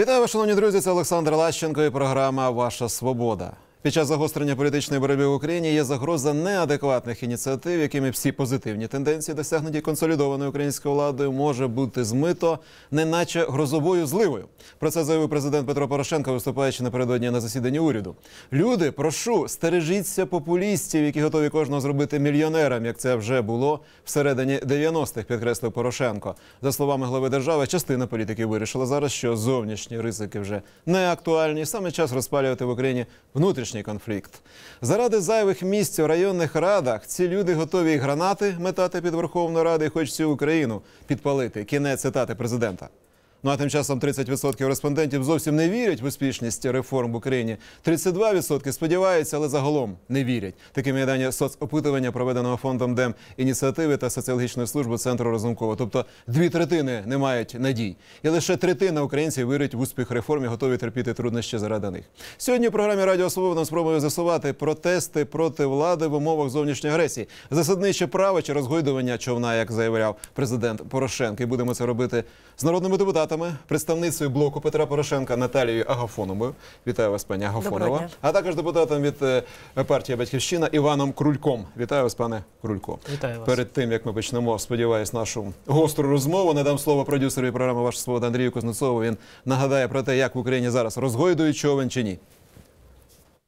Вітаю, вас, шановні друзі. Це Олександр Лащенко і програма Ваша Свобода. Під час загострення політичної боротьби в Україні є загроза неадекватних ініціатив, якими всі позитивні тенденції, досягнуті консолідованою українською владою, може бути змито, неначе грозовою зливою. Про це заявив президент Петро Порошенко, виступаючи напередодні на засіданні уряду. Люди, прошу, стережіться популістів, які готові кожного зробити мільйонером, як це вже було всередині 90-х, підкреслив Порошенко. За словами глави держави, частина політиків вирішила зараз, що зовнішні ризики вже не актуальні. Саме час розпалювати в Україні внутрішній конфлікт. Заради зайвих місць у районних радах ці люди готові і гранати метати під Верховну Раду і хоч всю Україну підпалити. Кінець цитати президента. Ну а тим часом 30% респондентів зовсім не вірять в успішність реформ в Україні. 32% сподіваються, але загалом не вірять. Такими дані соцопитування, проведеного фондом Дем ініціативи та соціологічної служби центру Разумкова. Тобто дві третини не мають надій, і лише третина українців вірить в успіх реформ і готові терпіти труднощі заради них. Сьогодні в програмі Радіо Свобода спробуємо з'ясувати протести проти влади в умовах зовнішньої агресії, засадниче право чи розгойдування човна, як заявляв президент Порошенко. І будемо це робити з народними депутатами, представницею блоку Петра Порошенка Наталією Агафоновою. Вітаю вас, пані Агафонова. А також депутатом від е, партії Батьківщина Іваном Крульком. Вітаю вас, пане Крулько. Вітаю вас. Перед тим як ми почнемо, сподіваюсь, нашу гостру розмову. Надам слово продюсеру програми Ваша свобода Андрію Кузнецову. Він нагадає про те, як в Україні зараз розгойдують човен чи ні.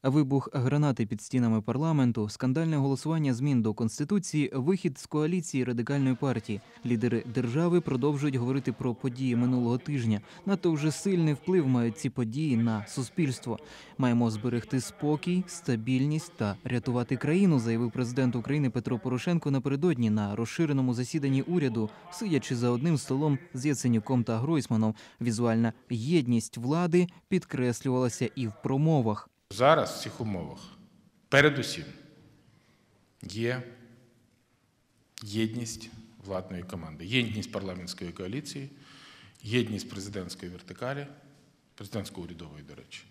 Вибух гранати під стінами парламенту, скандальне голосування змін до конституції, вихід з коаліції радикальної партії. Лідери держави продовжують говорити про події минулого тижня. Надто вже сильний вплив мають ці події на суспільство. Маємо зберегти спокій, стабільність та рятувати країну, заявив президент України Петро Порошенко напередодні на розширеному засіданні уряду, сидячи за одним столом з Яценюком та Гройсманом. Візуальна єдність влади підкреслювалася і в промовах. Зараз в цих умовах передусім є єдність владної команди, єдність парламентської коаліції, єдність президентської вертикалі, президентсько-урядової, до речі.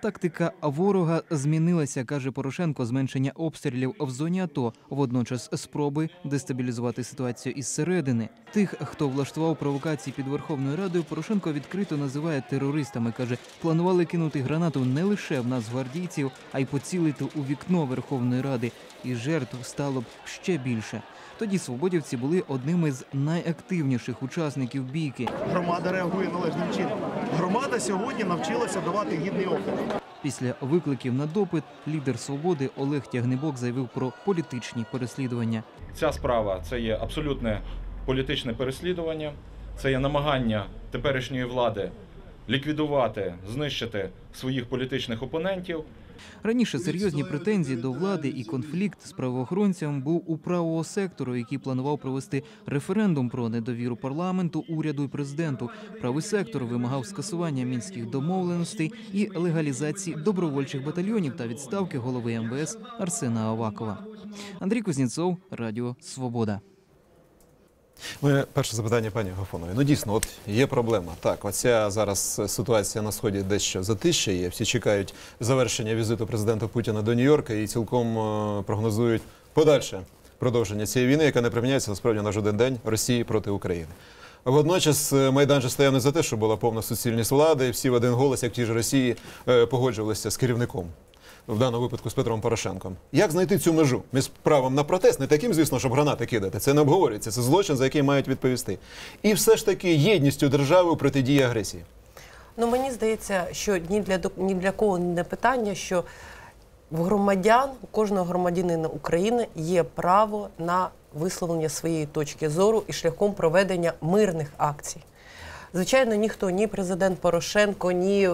Тактика ворога змінилася, каже Порошенко. Зменшення обстрілів в зоні АТО, водночас спроби дестабілізувати ситуацію із середини. Тих, хто влаштував провокації під Верховною Радою, Порошенко відкрито називає терористами. каже, планували кинути гранату не лише в нацгвардійців, а й поцілити у вікно Верховної Ради. І жертв стало б ще більше. Тоді свободівці були одними з найактивніших учасників бійки. громада реагує належним чином. Громада сьогодні навчилася давати гідний опір. Після викликів на допит лідер свободи Олег Тягнебок заявив про політичні переслідування. Ця справа це є абсолютне політичне переслідування, це є намагання теперішньої влади ліквідувати, знищити своїх політичних опонентів. Раніше серйозні претензії до влади і конфлікт з правоохоронцями був у правого сектору, який планував провести референдум про недовіру парламенту, уряду і президенту. Правий сектор вимагав скасування мінських домовленостей і легалізації добровольчих батальйонів та відставки голови МВС Арсена Авакова. Андрій Кузнєцов, Радіо Свобода. Моє перше запитання, пані Гафонові. Ну дійсно, от є проблема. Так, оця зараз ситуація на сході дещо затищає. Всі чекають завершення візиту президента Путіна до Нью-Йорка і цілком е, прогнозують подальше продовження цієї війни, яка не припиняється насправді на жоден день Росії проти України. Водночас е, Майдан же стояв не за те, що була повна суцільність влади, всі в один голос, як в тій ж Росії, е, погоджувалися з керівником. В даному випадку з Петром Порошенком. Як знайти цю межу між правом на протест, не таким, звісно, щоб гранати кидати. Це не обговорюється. Це злочин, за який мають відповісти. І все ж таки єдністю держави у протидії агресії. Ну мені здається, що ні для ні для кого не питання, що в громадян, у кожного громадянина України є право на висловлення своєї точки зору і шляхом проведення мирних акцій. Звичайно, ніхто, ні президент Порошенко, ні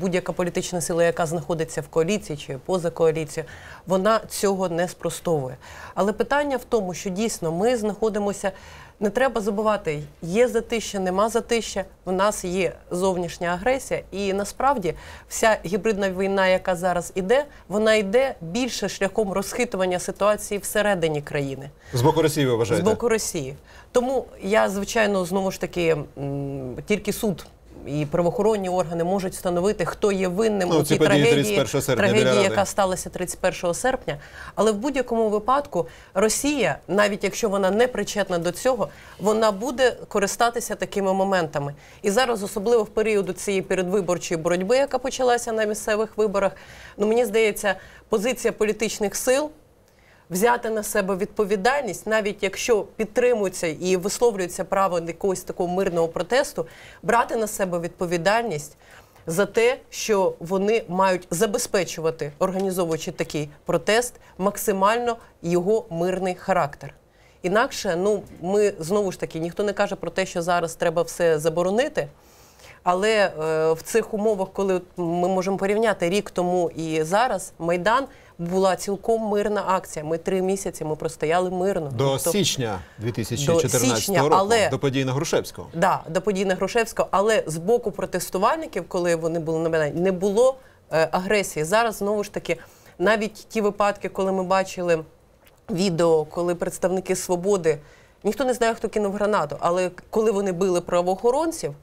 будь-яка політична сила, яка знаходиться в коаліції чи поза коаліцією, вона цього не спростовує. Але питання в тому, що дійсно ми знаходимося. Не треба забувати, є затища, нема затища. В нас є зовнішня агресія, і насправді вся гібридна війна, яка зараз іде, вона йде більше шляхом розхитування ситуації всередині країни З боку Росії ви з боку Росії. Тому я, звичайно, знову ж таки тільки суд і правоохоронні органи можуть встановити, хто є винним Ну, у ці тій події трагедії, 31 серпня біля трагедії яка сталася 31 серпня. Але в будь-якому випадку Росія, навіть якщо вона не причетна до цього, вона буде користатися такими моментами. І зараз, особливо в період цієї передвиборчої боротьби, яка почалася на місцевих виборах, ну мені здається, позиція політичних сил. Взяти на себе відповідальність, навіть якщо підтримується і висловлюється право якогось такого мирного протесту, брати на себе відповідальність за те, що вони мають забезпечувати, організовуючи такий протест, максимально його мирний характер. Інакше, ну ми знову ж таки ніхто не каже про те, що зараз треба все заборонити. Але е, в цих умовах, коли ми можемо порівняти рік тому і зараз, майдан була цілком мирна акція. Ми три місяці ми простояли мирно. До Тобто- січня 2014 До січня, року, але- до подій на Грушевського. Да, до подій на Грушевського, але з боку протестувальників, коли вони були на Майдані, не було е, агресії. Зараз знову ж таки, навіть ті випадки, коли ми бачили відео, коли представники свободи, ніхто не знає, хто кинув гранату, але коли вони били правоохоронців.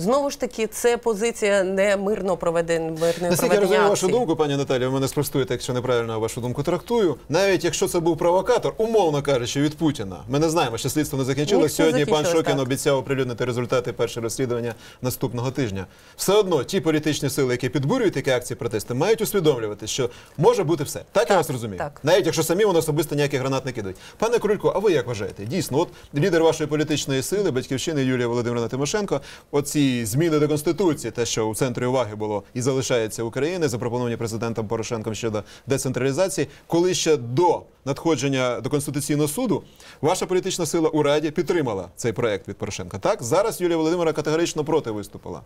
Знову ж таки, це позиція не мирно проведення мирної Наскільки я розумію вашу думку, пані Наталі, ви мене спростуєте, якщо неправильно вашу думку трактую. Навіть якщо це був провокатор, умовно кажучи, від Путіна. Ми не знаємо, що слідство не закінчилось. Сьогодні пан Шокін так. обіцяв оприлюднити результати першого розслідування наступного тижня. Все одно ті політичні сили, які підбурюють такі акції протести, мають усвідомлювати, що може бути все. Так, я Так, вас розумію. так. Навіть якщо самі вони особисто ніякі гранат не кидають. Пане Крулько, а ви як вважаєте? Дійсно, от лідер вашої політичної сили, батьківщини Юлія Володимирівна Тимошенко, оці зміни до конституції, те, що у центрі уваги було і залишається України, запропоновані президентом Порошенком щодо децентралізації, коли ще до надходження до конституційного суду ваша політична сила у раді підтримала цей проект від Порошенка. Так зараз Юлія Володимира категорично проти виступила.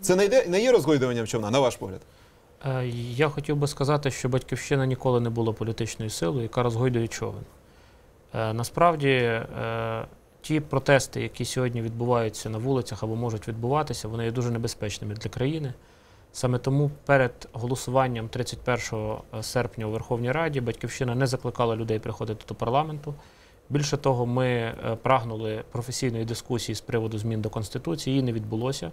Це не йде не є розгойдуванням човна, на ваш погляд. Е, Я хотів би сказати, що батьківщина ніколи не була політичною силою, яка розгойдує човен. Е, Насправді, е, ті протести, які сьогодні відбуваються на вулицях або можуть відбуватися, вони є дуже небезпечними для країни. Саме тому перед голосуванням 31 серпня у Верховній Раді батьківщина не закликала людей приходити до парламенту. Більше того, ми е, прагнули професійної дискусії з приводу змін до Конституції, її не відбулося.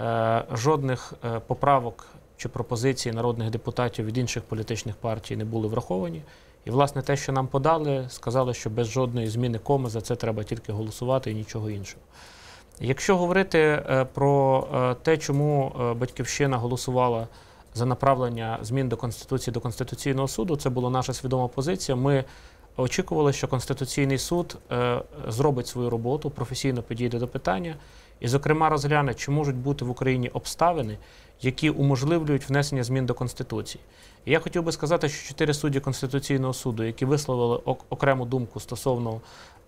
Е, Жодних е, поправок чи пропозицій народних депутатів від інших політичних партій не були враховані. І, власне, те, що нам подали, сказали, що без жодної зміни коми за це треба тільки голосувати і нічого іншого. Якщо говорити е, про е, те, чому е, Батьківщина голосувала за направлення змін до Конституції до Конституційного суду, це була наша свідома позиція. Ми очікували, що Конституційний суд зробить свою роботу, професійно підійде до питання і, зокрема, розгляне, чи можуть бути в Україні обставини, які уможливлюють внесення змін до Конституції. І я хотів би сказати, що чотири судді Конституційного суду, які висловили ок- окрему думку стосовно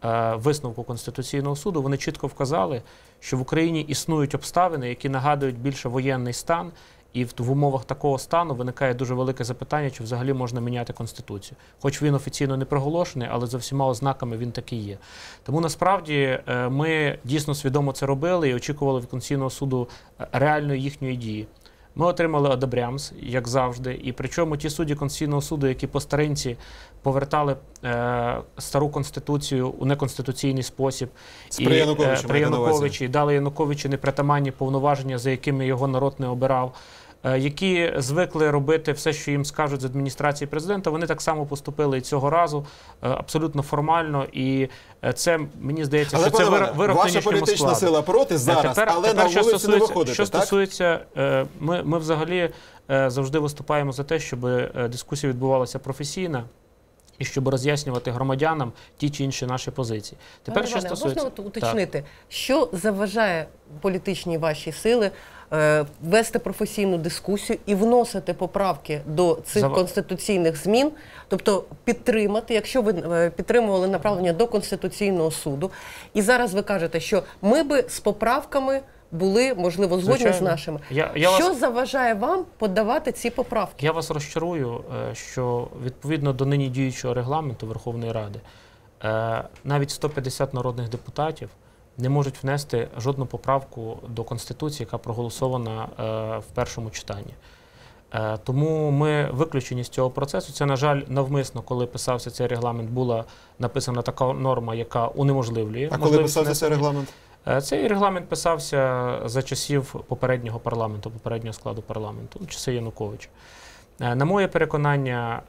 е, висновку Конституційного суду, вони чітко вказали, що в Україні існують обставини, які нагадують більше воєнний стан, і в, умовах такого стану виникає дуже велике запитання, чи взагалі можна міняти конституцію. Хоч він офіційно не проголошений, але за всіма ознаками він такий є. Тому насправді е, ми дійсно свідомо це робили і очікували від Конституційного суду е, реальної їхньої дії. Ми отримали одобрямс, як завжди. І причому ті судді Конституційного суду, які по старинці повертали е, стару конституцію у неконституційний спосіб, З при Януковича е, при на увазі? Януковичі і дали Януковичу непритаманні повноваження, за якими його народ не обирав. Е, Які звикли робити все, що їм скажуть з адміністрації президента, вони так само поступили і цього разу е, абсолютно формально. І е, це мені здається, Але що пане вирок, Іване, вирок ваша політична складу. сила проти зараз, тепер, але тепер, на що вулицю не стосується, виходите, Що так? стосується, ми, ми взагалі завжди виступаємо за те, щоб дискусія відбувалася професійно. І щоб роз'яснювати громадянам ті чи інші наші позиції. Тепер Пане що Іване, стосується можна уточнити, що заважає політичній вашій сили вести професійну дискусію і вносити поправки до цих Зав- конституційних змін, тобто підтримати, якщо ви е, підтримували направлення до конституційного суду, і зараз ви кажете, що ми би з поправками були можливо згодні Звичайно. з нашими. Я- я що вас- заважає вам подавати ці поправки? Я вас розчарую, е, що відповідно до нині діючого регламенту Верховної Ради е, навіть 150 народних депутатів не можуть внести жодну поправку до Конституції, яка проголосована е, в першому читанні. Е, Тому ми виключені з цього процесу. Це, на жаль, навмисно, коли писався цей регламент, була написана така норма, яка унеможливлює. А коли писався цей регламент? Е, Цей регламент писався за часів попереднього парламенту, попереднього складу парламенту, ну, часи Януковича. На моє переконання,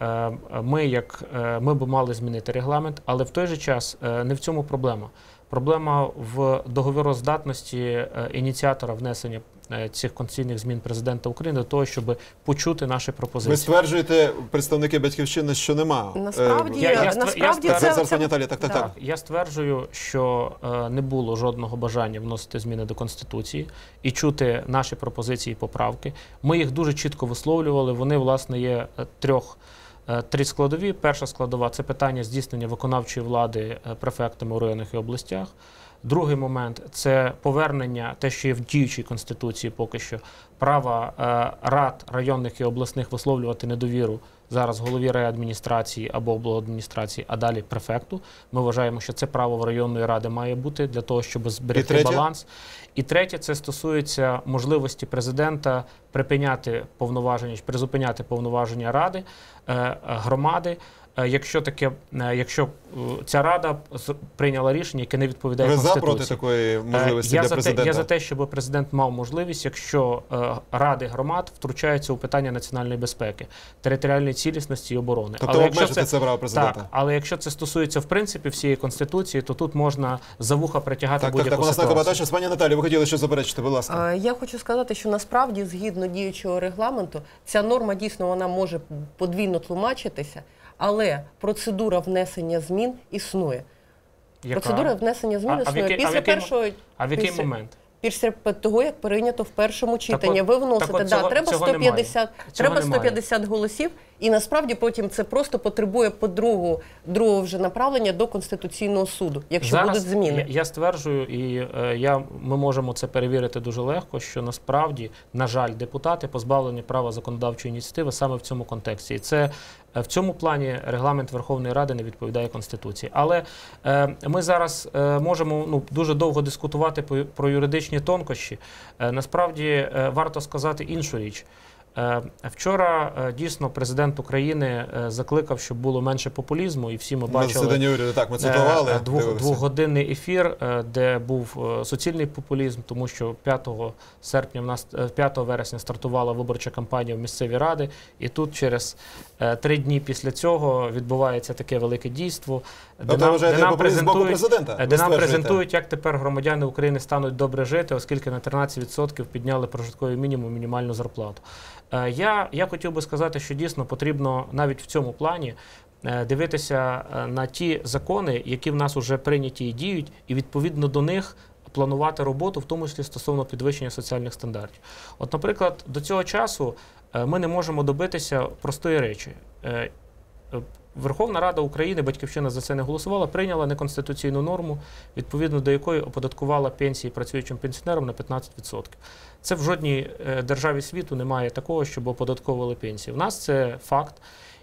ми як ми б мали змінити регламент, але в той же час не в цьому проблема. Проблема в договороздатності е, ініціатора внесення е, цих конституційних змін президента України до того, щоб почути наші пропозиції. Ви стверджуєте, представники батьківщини, що нема. Насправді, я- я насправді я це, Зараз, це, Наталі, так, так, так. Я стверджую, що е, не було жодного бажання вносити зміни до конституції і чути наші пропозиції і поправки. Ми їх дуже чітко висловлювали. Вони власне є е, трьох. Е, Три складові. Перша складова це питання здійснення виконавчої влади е, префектами у районах і областях. Другий момент це повернення, те, що є в діючій конституції поки що, права е, рад районних і обласних висловлювати недовіру зараз голові райадміністрації або обладміністрації, а далі префекту. Ми вважаємо, що це право в районної ради має бути для того, щоб зберегти баланс. І третє, це стосується можливості президента припиняти повноваження, призупиняти повноваження ради е, громади. Е, Якщо таке, е, якщо е, ця рада прийняла рішення, яке не відповідає Ви за проти такої можливості я для за президента? Те, я за те, щоб президент мав можливість, якщо ради громад втручаються у питання національної безпеки, територіальної цілісності і оборони. Тобто якщо обмежити це право президента? так, але якщо це стосується в принципі всієї конституції, то тут можна за вуха притягати Так, так, будь-яку так, на ситуацію. Кабатачі. Пані Наталі, ви хотіли щось заперечити, будь ласка. Я хочу сказати, що насправді, згідно діючого регламенту, ця норма дійсно вона може подвійно тлумачитися, але процедура внесення змін існує. Яка? Процедура внесення змін А- а в існує а в після який мо- першого А в який після- момент? Після того, як прийнято в першому читанні, ви вносите, так от да, цього- треба цього 150, немає. Цього треба немає. 150 голосів, і насправді потім це просто потребує по другу, другого вже направлення до Конституційного суду, якщо будуть зміни. Я, я стверджую, і е, я, ми можемо це перевірити дуже легко, що насправді, на жаль, депутати позбавлені права законодавчої ініціативи саме в цьому контексті. І це в цьому плані регламент Верховної Ради не відповідає Конституції. Але е, ми зараз е, можемо ну, дуже довго дискутувати про юридичні тонкощі. Е, насправді е, варто сказати іншу річ. Е, Вчора е, дійсно президент України е, закликав, щоб було менше популізму, і всі ми бачили уряду, так, ми цитували. Двох, двохгодинний ефір, де був суцільний популізм, тому що 5 серпня в нас е, 5 вересня стартувала виборча кампанія в місцеві ради, і тут через три дні після цього відбувається таке велике дійство, де Тобто, нам, де нам презентують. Де нам презентують, як тепер громадяни України стануть добре жити, оскільки на 13% підняли прожитковий мінімум, мінімальну зарплату. Е, Я, я хотів би сказати, що дійсно потрібно навіть в цьому плані е, дивитися е, на ті закони, які в нас вже прийняті і діють, і відповідно до них планувати роботу, в тому числі стосовно підвищення соціальних стандартів. От, наприклад, до цього часу ми не можемо добитися простої речі. Верховна Рада України, батьківщина за це не голосувала, прийняла неконституційну норму, відповідно до якої оподаткувала пенсії працюючим пенсіонерам на 15%. Це в жодній е, державі світу немає такого, щоб оподатковували пенсії. В нас це факт.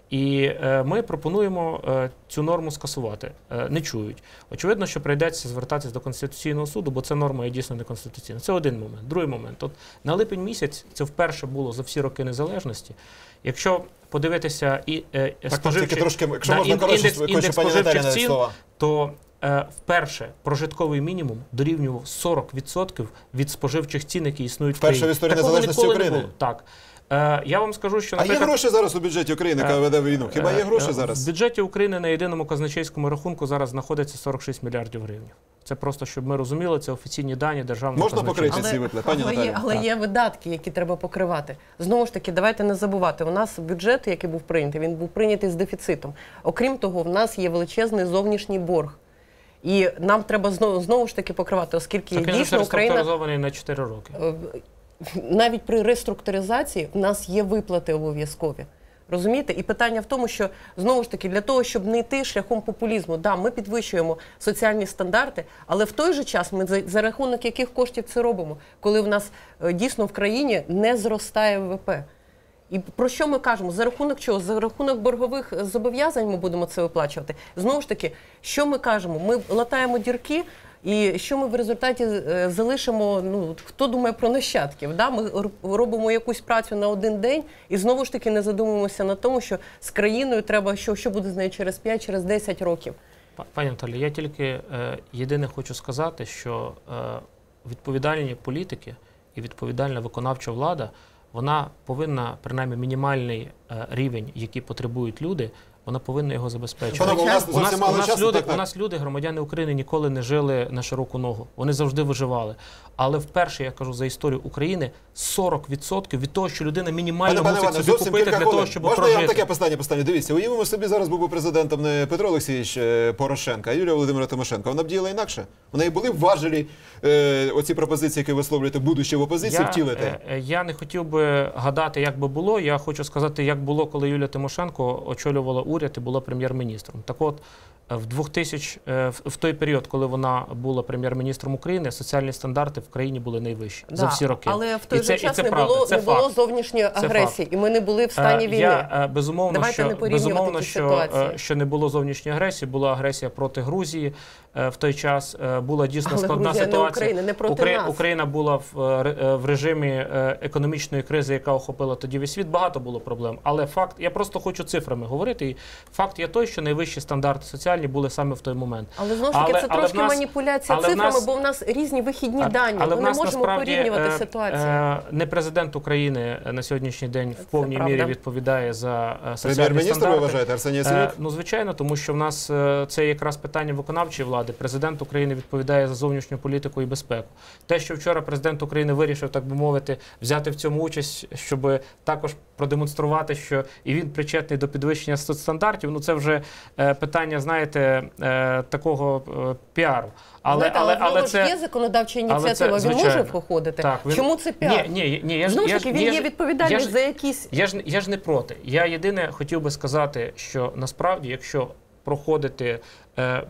І е, ми пропонуємо е, цю норму скасувати. Не чують. Очевидно, що прийдеться звертатись до Конституційного суду, бо ця норма є дійсно неконституційна. Це один момент. Другий момент. От на липень місяць це вперше було за всі роки незалежності. Якщо подивитися і е, Так, споживчі- тільки трошки, якщо Да, можна коротше, індекс- індекс споживчих цін, слова. то е, вперше прожитковий мінімум дорівнював 40% від споживчих цін, які існують Вперше в країні. в історії Такого незалежності України. не було. Так. Е, я вам скажу, що А є гроші зараз у бюджеті України, яка Е, веде війну? Хіба є е, гроші е, зараз? В бюджеті України на єдиному казначейському рахунку зараз знаходиться 46 мільярдів гривень. Це просто, щоб ми розуміли, це офіційні дані державного Можна казначейства. покрити ці виплати? Пані але, Наталі. але є видатки, які треба покривати. Знову ж таки, давайте не забувати. У нас бюджет, який був прийнятий, він був прийнятий з дефіцитом. Окрім того, в нас є величезний зовнішній борг. І нам треба знову, знову ж таки покривати, оскільки Так дійсно Україна реструктуризований на 4 роки. Навіть при реструктуризації в нас є виплати обов'язкові. Розумієте? І питання в тому, що знову ж таки для того, щоб не йти шляхом популізму, да, ми підвищуємо соціальні стандарти, але в той же час ми за, за рахунок яких коштів це робимо, коли в нас е, дійсно в країні не зростає ВВП. І про що ми кажемо? За рахунок чого? За рахунок боргових зобов'язань ми будемо це виплачувати. Знову ж таки, що ми кажемо? Ми латаємо дірки, і що ми в результаті е, залишимо? Ну хто думає про нащадків? Да? Ми робимо якусь працю на один день, і знову ж таки не задумуємося на тому, що з країною треба, що, що буде з нею через 5, через 10 років. Па- Пані Наталі, я тільки е, єдине хочу сказати, що е, відповідальні політики і відповідальна виконавча влада вона повинна принаймні мінімальний е, рівень, який потребують люди, вона повинна його забезпечувати. Панове, у нас У нас, у нас часу. люди, так, так. у нас люди, громадяни України, ніколи не жили на широку ногу. Вони завжди виживали. Але вперше я кажу за історію України 40% від того, що людина мінімально Пане, пане мусить Іване, собі купити для того, щоб Можна прожити. я вам таке останнє питання? Дивіться, уявимо собі, зараз був би президентом не Петро Олексійович е, Порошенко, а Юлія Володимира Тимошенко. Вона б діяла інакше. У неї були б важелі е, оці пропозиції, які висловлюєте, будучи в опозиції, Я, втілити. е, е, я не хотів би гадати, як би було. Я хочу сказати, як було, коли Юлія Тимошенко очолювала уряд і була прем'єр-міністром. Так от, в 2000, е, в- той період, коли вона була прем'єр-міністром України, соціальні стандарти в країні були найвищі за всі роки. Але в той І же це- і час це не правда, було, це не було факт. зовнішньої Це агресії, і ми не були в стані Е, війни. Я е, безумовно, Давайте що, не безумовно, що, ситуації. що не було зовнішньої агресії, була агресія проти Грузії в той час. Була дійсно Але складна Грузія не ситуація. Україна, не проти Украї- нас. Україна була в, в режимі економічної кризи, яка охопила тоді весь світ. Багато було проблем. Але факт, я просто хочу цифрами говорити. І факт є той, що найвищі стандарти соціальні були саме в той момент. Але знову ж таки, Але- це але трошки нас- маніпуляція цифрами, нас- бо в нас різні вихідні А- дані. Але Ми не можемо насправді порівнювати е, ситуацію. е, не президент України е, на сьогоднішній день в повній мірі відповідає за е, соціальні Прем'єр-міністр, ви вважаєте, Арсеній Е, Ну, звичайно, тому що в нас е, це якраз питання виконавчої влади. Президент України відповідає за зовнішню політику і безпеку. Те, що вчора президент України вирішив, так би мовити, взяти в цьому участь, щоб також продемонструвати, що і він причетний до підвищення соцстандартів. Ну це вже е, питання, знаєте, е, такого е, піару. Але, Знаєте, але, але, але ж є законодавча ініціатива, це, він може проходити. Так, він- Чому це піар? Ні, ні, ні, я ж Знову ж таки, він я є відповідальний за якісь я ж, я ж не проти. Я єдине хотів би сказати, що насправді, якщо проходити,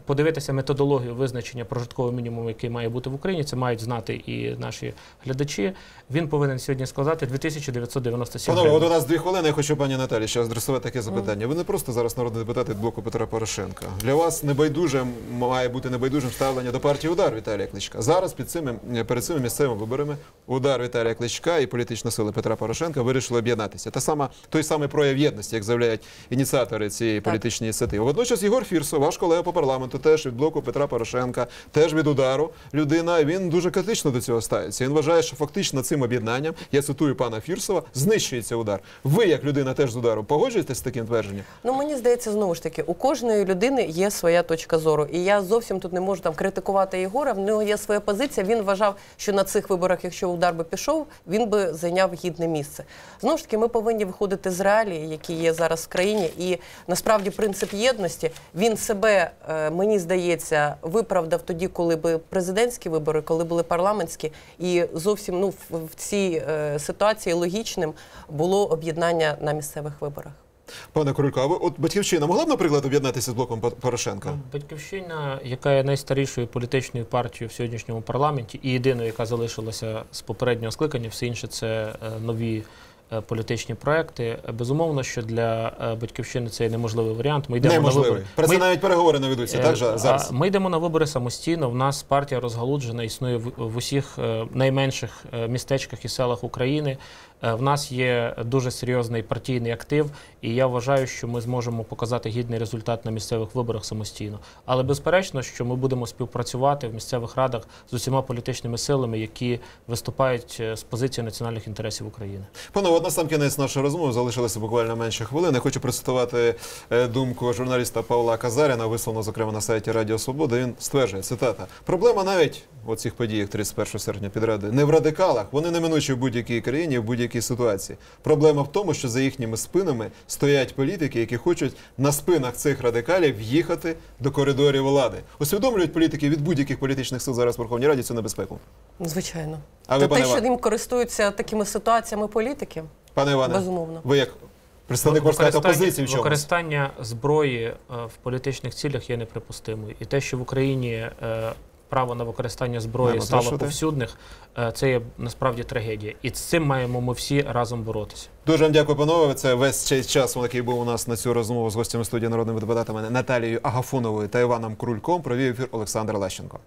подивитися методологію визначення прожиткового мінімуму, який має бути в Україні, це мають знати і наші глядачі. Він повинен сьогодні складати 2997 Панове, от у нас дві хвилини. Я хочу пані Наталі ще адресувати таке запитання. Ви не просто зараз народний депутат від блоку Петра Порошенка. Для вас небайдужим має бути небайдужим ставлення до партії удар Віталія Кличка. Зараз під цими перед цими місцевими виборами удар Віталія Кличка і політична сила Петра Порошенка вирішили об'єднатися. Та сама той самий прояв єдності, як заявляють ініціатори цієї політичної ініціативи. Водночас Ігор Фірсо, ваш колега по парламенту, теж від блоку Петра Порошенка, теж від удару людина. Він дуже критично до цього ставиться. Він вважає, що фактично цим об'єднанням, я цитую пана Фірсова, знищується удар. Ви, як людина, теж з удару, погоджуєтесь з таким твердженням? Ну мені здається, знову ж таки, у кожної людини є своя точка зору. І я зовсім тут не можу там критикувати Єгора. В нього є своя позиція. Він вважав, що на цих виборах, якщо удар би пішов, він би зайняв гідне місце. Знову ж таки, ми повинні виходити з реалії, які є зараз в країні. І насправді принцип єдності він себе, мені здається, виправдав тоді, коли були президентські вибори, коли були парламентські, і зовсім ну в, цій е, ситуації логічним було об'єднання на місцевих виборах. Пане Королько, а ви от батьківщина могла б, наприклад, об'єднатися з блоком По- Порошенка? Батьківщина, яка є найстарішою політичною партією в сьогоднішньому парламенті, і єдиною, яка залишилася з попереднього скликання, все інше це е, нові е, політичні проекти. Е, Безумовно, що для е, батьківщини це є неможливий варіант. Ми йдемо на вибори. Про це Ми- навіть переговори не ведуться, так Е, же зараз? Ми йдемо на вибори самостійно. В нас партія розгалуджена, існує в, усіх е, найменших е, містечках і селах України. Е, В нас є дуже серйозний партійний актив, і я вважаю, що ми зможемо показати гідний результат на місцевих виборах самостійно. Але безперечно, що ми будемо співпрацювати в місцевих радах з усіма політичними силами, які виступають е, з позиції національних інтересів України. Панове, от на сам кінець нашої розмови залишилося буквально менше хвилин. Я хочу процитувати е, думку журналіста Павла Казаріна, висловлену, зокрема, на сайті Радіо Свобода. Він стверджує, цитата, проблема навіть у цих подіях 31 серпня підради не в радикалах, вони неминучі в будь-якій країні, в будь-якій ситуації. Проблема в тому, що за їхніми спинами стоять політики, які хочуть на спинах цих радикалів в'їхати до коридорів влади. Усвідомлюють політики від будь-яких політичних сил зараз в Верховній Раді цю небезпеку. Звичайно. А ви, Та пане те, що їм користуються такими ситуаціями політики, Пане Іване, безумовно. ви як представник сказати, опозиції в чомусь? Використання зброї е, в політичних цілях є неприпустимою. І те, що в Україні е, право на використання зброї Маємо стало повсюдних, е, це є насправді трагедія. І з цим маємо ми всі разом боротися. Дуже вам дякую, панове. Це весь цей час, який був у нас на цю розмову з гостями студії народними депутатами Наталією Агафоновою та Іваном Крульком. Провів ефір Олександр Лещенко.